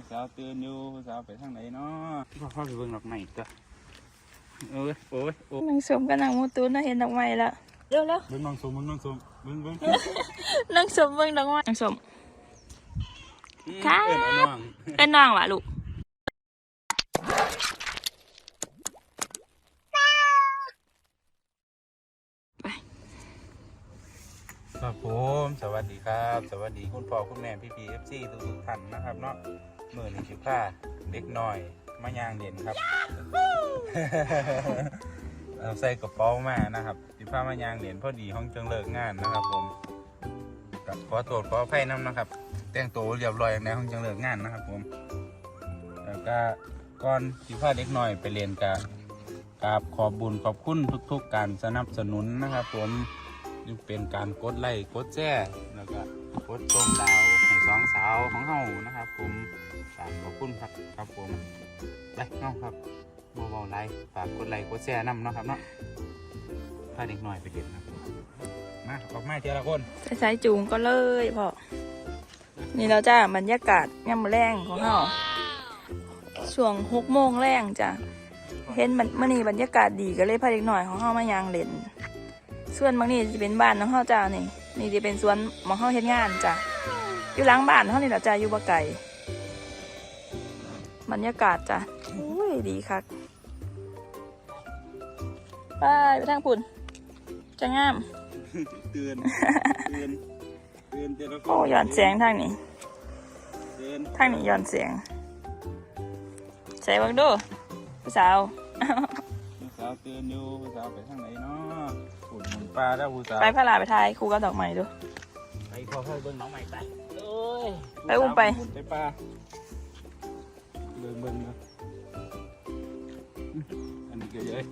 ผู้สาวตื่นอยู่ผู้สาวไปทางไหนเนาะพ่อพ่อไปเบิ่งดอกไม้ก็โอ้ยโอ้ยโอ้ยนางสมกับนางมูตูนน่ะเห็นดอกไม้แล้วเร็วเร็วเบิ่งน้องสมเบิ่งน้องสมเบิ่งเบิ่งนางสมเบิ่งดอกไม้นางสมอืมค่ะเอิ้นเอาน้องเป็นน้องวะลูกครับผมสวัสดีครับ สวัสดีคุณพ่อคุณแม่พี่พีเอฟซีทุกทุกๆท่านนะครับเนาะ มื่อนี้สิผ้าเด็กน้อยมายางเด่นครับเอาใส่กระเป๋ามานะครับสิผ้ามายางเด่นพอดีห้องจังเลิกงานนะครับ ผมกับขอโทษขออภัยน้ำนะครับ แต่งตัวเรียบร้อยในห้องจังเลิกงานนะครับ ผม แล้วก็ก่อนสิผ้าเด็กน้อยไปเรียนกับกราบขอบบุญขอบคุณทุก ๆ การสนับสนุนนะครับ ผมนี่เป็นการกดไลค์กดแชร์แล้วก็กดตรงดาวให้ส องสาวของเฮานะครับ ผมฝากขอบคุณครับครับผมไปเนาะครับโมบายไลค์ฝากกดไลค์กดแชร์นำเนาะครับเนาะพาเด็กหน้อยไปเรียนครับมาออกมาเจอละคนใส่จูงก็เลยพ่อนี่เราจ้าบรรยากาศย่ำแรงของเราช่วงหกโมงแรงจ้ะเห็นมันเมื่อนี้บรรยากาศดีก็เลยพาเด็กหน่อยของเฮามายางเล่นส่วนบางนี่จะเป็นบ้านของเฮาจ้านี่นี่จะเป็นสวนมองเฮาเฮ็ดงานจ้ะ อยู่หลังบ้านเฮานี่แหละจ้าอยู่บ่ไกลบรรยากาศจ้ะอุ้ยดีคักไปไปทางปุ่นจะงาม เตือนเตือนเตือนเจอละคนโอ้หย่อนเสียงทางนี้เตือนทางนี้หย่อนเสียงใส่เบังดูผู้สาวผู้สาวเตือนอยู่ผู้สาวไปทางไหนเนาะฝุ่นหมุนปลาแล้วผู้สาวไปพระลาไปทายครูกับดอกไม้ดูไปพอพ่อเบิ่งน้องใหม่ไปโอ้ ยไปอุ้มไปหมุนไปปลาเบิ่งเบิ่งนะอืมอันนี้ก็เยอะ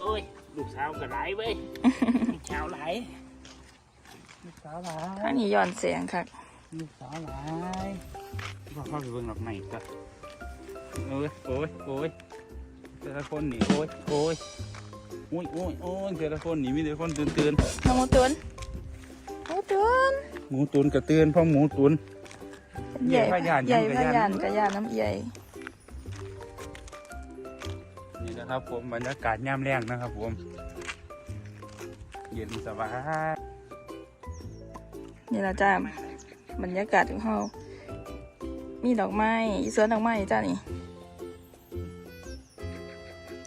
โอ้ยลูกสาวก็หลายเว้ยลูกสาวหลายลูกสาวหลาทางนี้หย่อนเสียงค่ะลูกสาวหลายพ่อพ่อไปเบิ่งดอกใหม่ก็โอ้ยโอ้ยโอ้ยแต่ละคนนี่โอ้ยโอ้ยโอ้ยโอ้ยโอ้ยแต่ละคนนี่มีแต่คนตื่นตื่นน้องหมูตุนหมูตุนๆ หมูตุนกระตื่นเพราะหมูตุนใหญ่พะยานใหญ่ยังพะกะยานยานกะยานน้ำใหญ่นี่นะครับ ผมบรรยากาศย่ำแรงนะครับ ผม เย็นสบายนี่ละจ้าบรรยากาศของเขามีดอกไม้อีสวนดอกไม้จ้านี่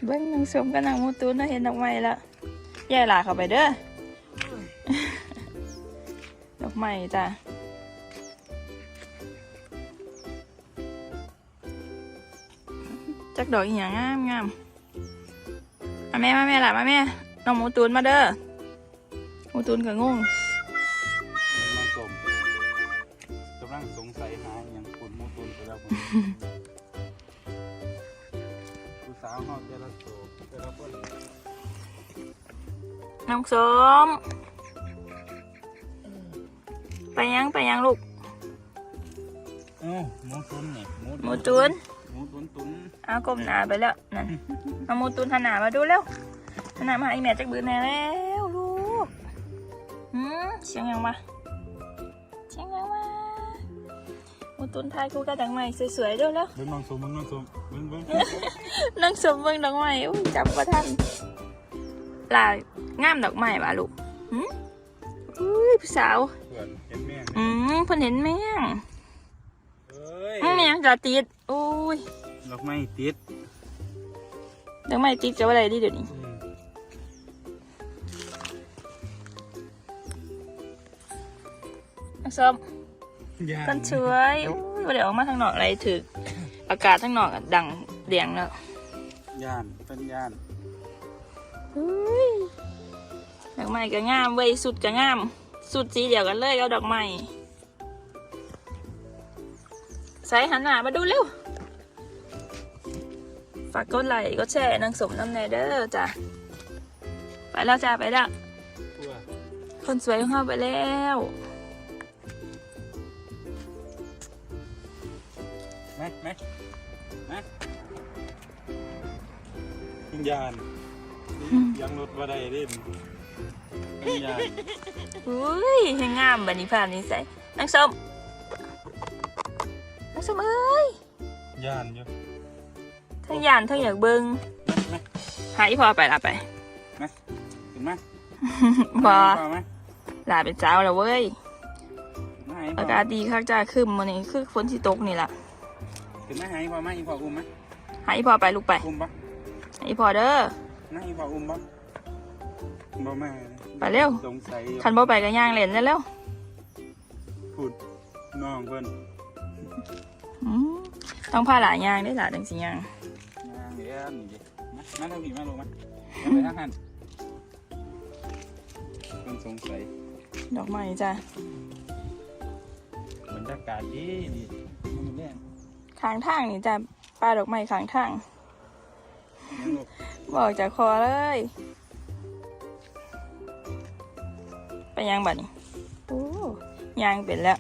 เบิ้งนางสมกับนางหมูตุนน่ะเห็นดอกไม้แล้วแย่หลาเข้าไปเด้อ ดอกไม้จ้าจักดอกอีหยังงามงามมาแม่มาแม่ล่ะมาแม่น้องหมูตูนมาเด้อหมูตูนก็งงน้องสมกำลังสงสัยหาอหย่างคุณหมูตุนไปแล้วผมผู้สาวเฮาแต่ละโตแต่ละคนน้องสม ไปยังไปยังลูกเอ้าหมูตุนนี่หมูตูนหมูตุนตุนเอาก้มหนาไปแล้วนั่นเอาหมูตูนหันหนามาดูเร็วหันหนามาหาอีแม่จักบืนแน่แล้วลูกหืมเสียงยังวะเสียงยังวะหมูตูนทายคู่กับดอกไม้สวยๆเร็วเร็วเบิ่งน้องสมเบิ่งน้องสมเบิ่งเบิ่งน้องสมเบิ่งดอกไม้อุ้ยจับว่าทันลางามดอกไม้ป่ะลูกหืมอุ้ย ผู้สาวเพื่อนเห็นแม่งอืมเพิ่นเห็นแมงเอ้ยอืมแมงจะติดโอ้ยดอกไม้ติดดอกไม้ติดจะว่าอะไรดีเดี๋ยวนี้อืมน้องส้มย่านกันสวยอุ้ยว่าเดี๋ยวออกมาทางนอกอะไรถึก อากาศทางนอกอะดังเดียงแล้วย่านเป็นย่านอุ้ยดอกไม้ก็งามเว้ยสุดก็งาม สุดสีเดียวกันเลยเอาดอกไม้ใส่หันหน้ามาดูเร็ว ฝากกดไลค์กดแชร์นางสมน้ำแนเด้อจ้ะ ไปแล้วจ้าไปแล้วทั่วคนสวยของเราไปแล้วไหมไหมไหมยานยังรถบ่ได้เด่นยาน อุ้ยให้งามบันนี้ภาพนี้ใส่นางสมนางสมเอ้ยย่านอยู่ทั้งยานทั้งอยากเบิงมาหาอีพอไปละไปขึ้นมาบอพอไหมลาเป็นเจ้าแล้วเว้ยมาให้พ่อากาศดีคักจ้าขึ้นมันนี่คือฝนสิตกนี่ล่ะขึ้นมาให้พ่อมาอีพ่ออุ้มไหมหาอีพอไปลูกไปอุ้มปะหาอีพอเด้อมาอีพ่ออุ้มปะ บ่มาไปเร็วสงสัยคันบ่ไปก็ย่างเล่นแล้วเร็วพูดน้องเพิ่นอืมต้องพาหลายย่างได้อหลายจังสิย่างย่างเดี๋ยวนี่ดิมามาทางนี้มาลงมาเอาไปทางหันเพิ่นสงสัยดอกไม้จ้าบรรยากาศดีดีมันแรงข้างทางนี่จ้าป้าดอกไม้ข้างทางยังลูกบอกจากคอเลย ไปย่างบัดนี้โอ้ย่างเป็นแล้ว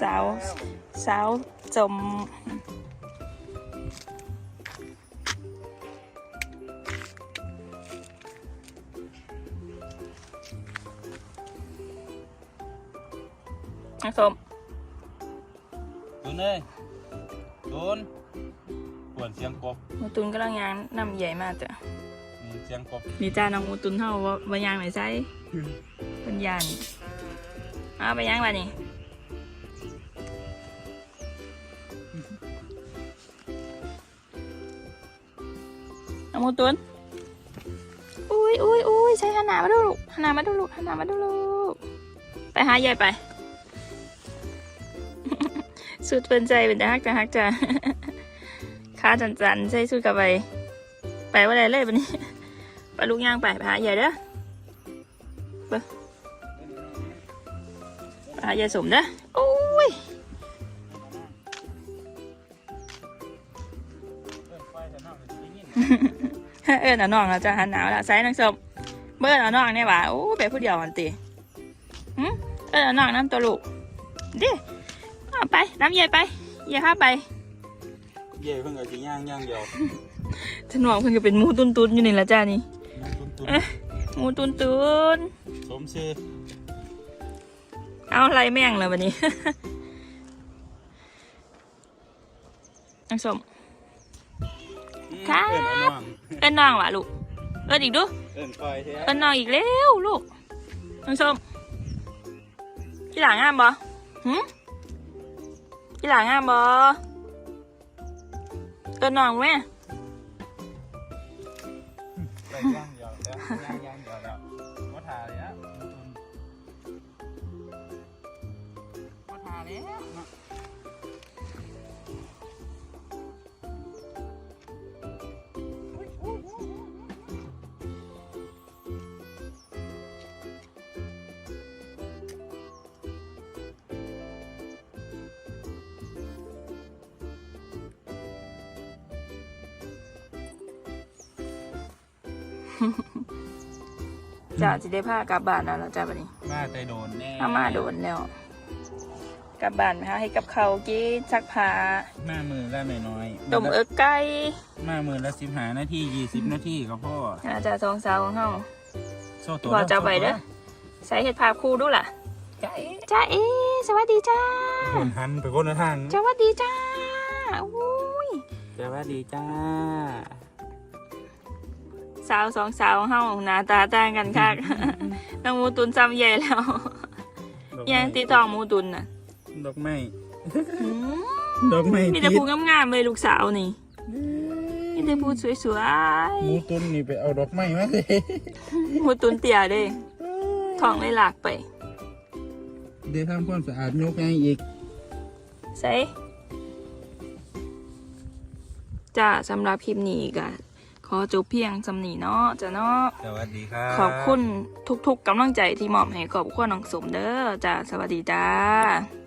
สาวสาวจมน้ำส้มตุนเอ้ยตุน ปวดเสียงกบหมูตุนกำลังยางน้ำใหญ่มากจ้ะมีเสียงกบนี่จ้าน้องหมูตุนเท่าว่าว่ายางไหนใส่เป็นยานเอาไปยางไปนี่น้องหมูตุนอุ้ยอุ้ยอุ้ยใช้หันหนามาดูลูกหันหนามาดูลูกหันหนามาดูลูกไปหายายไปสุดเป็นใจเป็นแต่ฮักแต่ฮักจ้ะขาจันจันใส่สุดกับไป ไปว่าไรเลยวันนี้ไปลูกย่างไปไปหาใหญ่เด้อไปไปหาใหญ่สมเด้อโอ้ยเอิญเอาน้องเราจะหันหนาวละใส่น้องสมเบิ้ลเอาน้องเนี่ยว่าโอ้ไปผู้เดียวมันตีเอิญเอาน้องน้ำตัวลูกเดิเอาไปน้ำใหญ่ไปใหญ่ข้าไป ย่เพิ่งเอาสิย่างย่างเดียวฉันบอกเพิ่นก็เป็นหมูตุนตุนๆอยู่นี่ละจ้านี่น้ำตุนตุนเอ๊ะหมูตุนตุนสมชื่อๆเอาอะไรแม่งเลยวันนี้น้องสมอืมครับเอิ้นเอาน้องเอิ้นน้องว่ะลูก เอิ้นอีกดู เอิ้นคอยแท้เอิ้นน้องอีกแล้วลูกน้องสมพี่หลางามบ่หืมพี่หลางามบ่ เอิ้นน้องแม่ ไปย่างเดียวแล้วย่าง จ้าสิได้พากลับบ้านแล้วล่ะจ้าบัดนี้มาใจโดนแน่อามาโดนแล้ว กลับบ้านไปหาให้กับเขาวกินซักผ้ามามือละน้อยๆต้มเอิกไก่มามือละสิบห้านาทียี่สิบนาทีก็พออาจารย์สองสาวของเฮาโซ่ตัวพอจะเอาไปเด้อใส่เห็ดผาคู่ดูล่ะใจจ้าเอสวัสดีจ้าคนหันไปคนละทางสวัสดีจ้าอุ้ย สวัสดีจ้า สาวสองสาวของเฮาหน้าตาต่างกันคักน้องหมูตุนซ้ำใหญ่แล้วดอกยังไม้ตีทองหมูตุนน่ะดอกไม้หืมดอกไม้มีแต่ผู้งามๆเลยลูกสาวนี่มีแต่ผู้สวยหมูตุนนี่ไปเอาดอกไม้มาสิๆหมูตุนเตี่ยเด้ทองเลยหลากไปเดี๋ยวทำความสะอาดยกให้อีกใส่จ้าสำหรับคลิปนี้ก็ ขอจบเพียงสำนีเนาะจ้าเนาะสวัสดีครับขอบคุณทุกๆกำลังใจที่มอบให้ขอบคุณน้องสมเด้อจ้าสวัสดีจ้า